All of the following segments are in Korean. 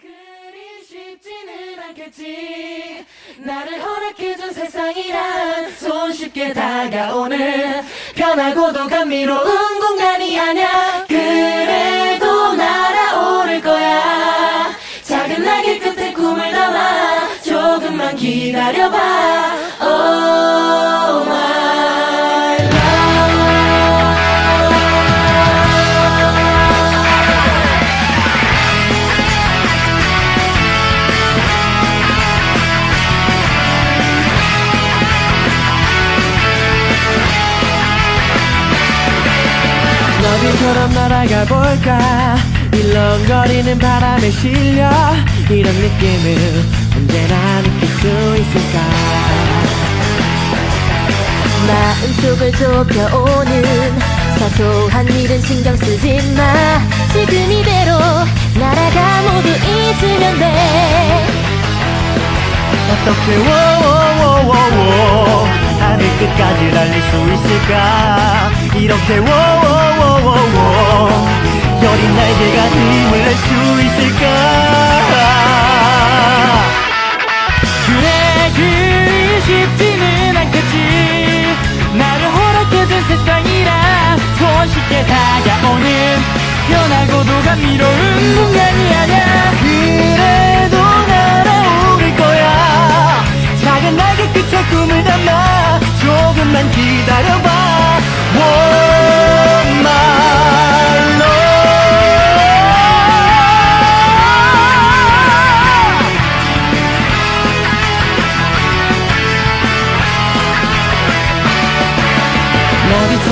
그리 쉽지는 않겠지. 나를 허락해준 세상이란 손쉽게 다가오는 편하고도 감미로운 공간이 아냐 그래도 날아오를 거야. 작은 날개 끝에 꿈을 담아 조금만 기다려봐 너비처럼 날아가 볼까? 일렁거리는 바람에 실려? 이런 느낌을 언제나 느낄 수 있을까? 마음속을 좁혀오는 사소한 일은 신경 쓰지 마. 지금 이대로 날아가 모두 잊으면 돼. 어떻게 하늘 끝까지 날릴 수 있을까? 이렇게 워워워워워. 여린 날개가 힘을 낼 수 있을까? 그래 그리 쉽지는 않겠지 나를 허락해준 세상이라 손쉽게 다가오는 편하고도 감미로운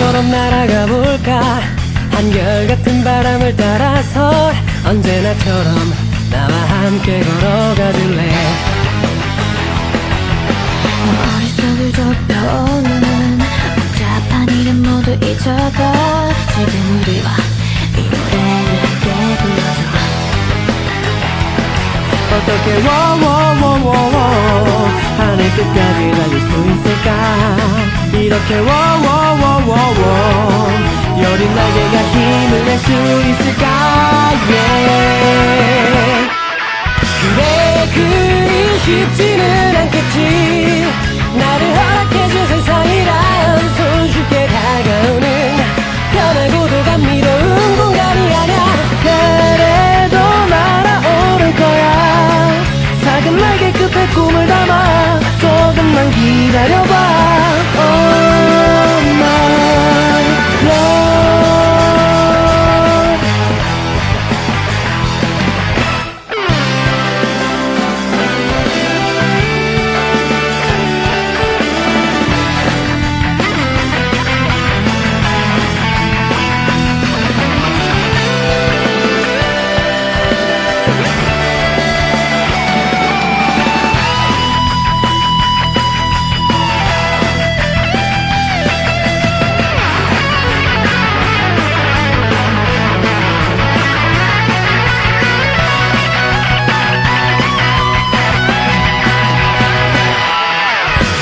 나비처럼 날아가 볼까? 한결같은 바람을 따라서 언제나처럼 나와 함께 걸어가 줄래? 머릿속을 좁혀오는 복잡한 일은 모두 잊어봐 지금 우리와 이 노래를 함께 불러줘. 어떻게 워워워워워 하늘 끝까지 달릴 수 있을까? 이렇게 워워 워워워 여린 날개가 힘을 낼 수 있을까 yeah. 그래 그리 쉽지는 않겠지. 나를 허락해준 세상이란 손쉽게 다가오는 편하고도 감미로운 공간이 아냐 그래도 날아오를 거야. 작은 날개 끝에 꿈을 담아 조금만 기다려봐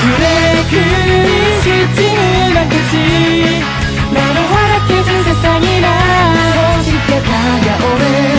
그래 그리 쉽지는 않겠지. 나를 허락해준 세상이라. 손쉽게 감미로운